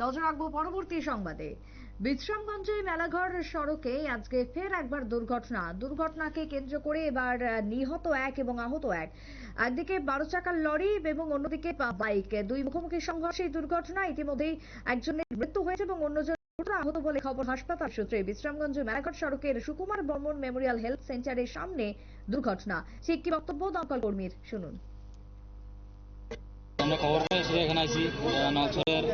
নজর রাখব পরবর্তী সংবাদে। বিশ্রামগঞ্জে মেলাঘর সড়কে আজকে ফের একবার দুর্ঘটনা। দুর্ঘটনাকে কেন্দ্র করে এবার নিহত এক এবং আহত এক। একদিকে বারো চাকার লরি এবং অন্যদিকে বাইক। দুই মুখোমুখি সংঘর্ষে দুর্ঘটনা ইতিমধ্যেই একজনের মৃত্যু হয়েছে এবং অন্যজন আহত বলে খবর হাসপাতাল সূত্রে। বিশ্রামগঞ্জ মেলাঘর সড়কের সুকুমার বর্মন মেমোরিয়াল হেলথ সেন্টারের সামনে দুর্ঘটনা। সে কি বক্তব্য দমকল কর্মীর শুনুন। আমরা খবর পেয়েছি এখানে আছি নলছড়ের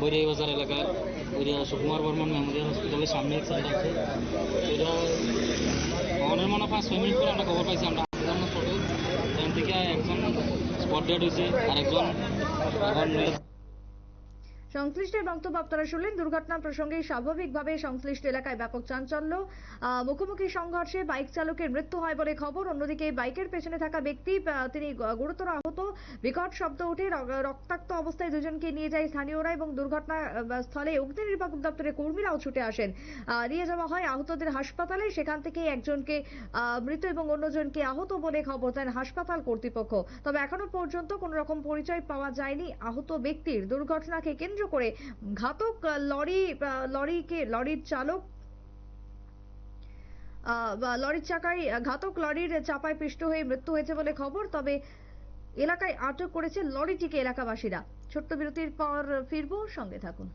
বৈরিয়া বাজার এলাকার বৈরিয়া সুকুমার বর্মন মেমোরিয়াল হসপিটালের সামনে অ্যাক্সিডেন্ট আছে। সেটা অনেক মনে পাঁচ ছয় মিনিট পরে আমরা খবর পাইছি, আমরা আসলাম ফটো সেখান থেকে একজন স্পট ডেড হয়েছে আর একজন এখন সংশ্লিষ্টের বক্তব্য আপনারা শুনলেন। দুর্ঘটনা প্রসঙ্গে স্বাভাবিকভাবে সংশ্লিষ্ট এলাকায় ব্যাপক চাঞ্চল্য। মুখোমুখি সংঘর্ষে বাইক চালকের মৃত্যু হয় বলে খবর। অন্যদিকে বাইকের পেছনে থাকা ব্যক্তি তিনি গুরুতর আহত। বিকট শব্দ উঠে রক্তাক্ত অবস্থায় দুজনকে নিয়ে যায় স্থানীয়রা এবং দুর্ঘটনা স্থলে অগ্নি নির্বাপক দপ্তরের কর্মীরাও ছুটে আসেন। নিয়ে যাওয়া হয় আহতদের হাসপাতালে। সেখান থেকে একজনকে মৃত এবং অন্যজনকে আহত বলে খবর দেন হাসপাতাল কর্তৃপক্ষ। তবে এখনও পর্যন্ত কোনো রকম পরিচয় পাওয়া যায়নি আহত ব্যক্তির। দুর্ঘটনাকে কেন্দ্র করে ঘাতক লরি লরিকে লরির চালক লরির চাকায় ঘাতক লরির চাপায় পিষ্ট হয়ে মৃত্যু হয়েছে বলে খবর। তবে এলাকায় আটক করেছে লরিটিকে এলাকাবাসীরা। ছোট্ট বিরতির পর ফিরবো, সঙ্গে থাকুন।